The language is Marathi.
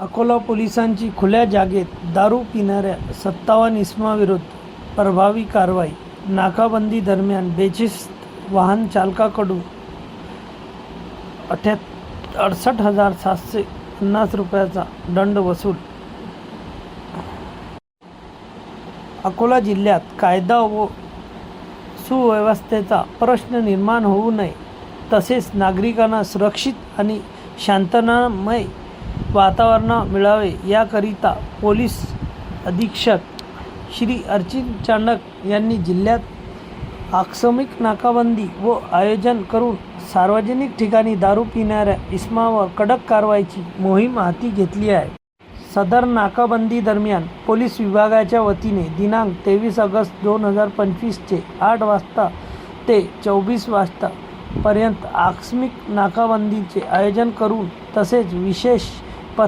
अकोला पोलिसांची खुल्या जागेत दारू पिणाऱ्या सत्तावन्न इसमाविरुद्ध प्रभावी कारवाई नाकाबंदी दरम्यान बेचिस्त वाहन चालकाकडून अठ्या अडसष्ट हजार सातशे पन्नास रुपयाचा दंड वसूल. अकोला जिल्ह्यात कायदा व सुव्यवस्थेचा प्रश्न निर्माण होऊ नये तसेच नागरिकांना सुरक्षित आणि शांतनामय वातावरण मिळावे याकरिता पोलीस अधीक्षक श्री अर्चित चांडक यांनी जिल्ह्यात आकस्मिक नाकाबंदी व आयोजन करून सार्वजनिक ठिकाणी दारू पिणाऱ्या इस्मावर कडक कारवाईची मोहीम हाती घेतली आहे. सदर नाकाबंदी दरम्यान पोलीस विभागाच्या वतीने दिनांक तेवीस ऑगस्ट दोन हजार पंचवीसचे आठ वाजता ते चोवीस वाजता पर्यंत आकस्मिक नाकाबंदीचे आयोजन करून तसेच विशेष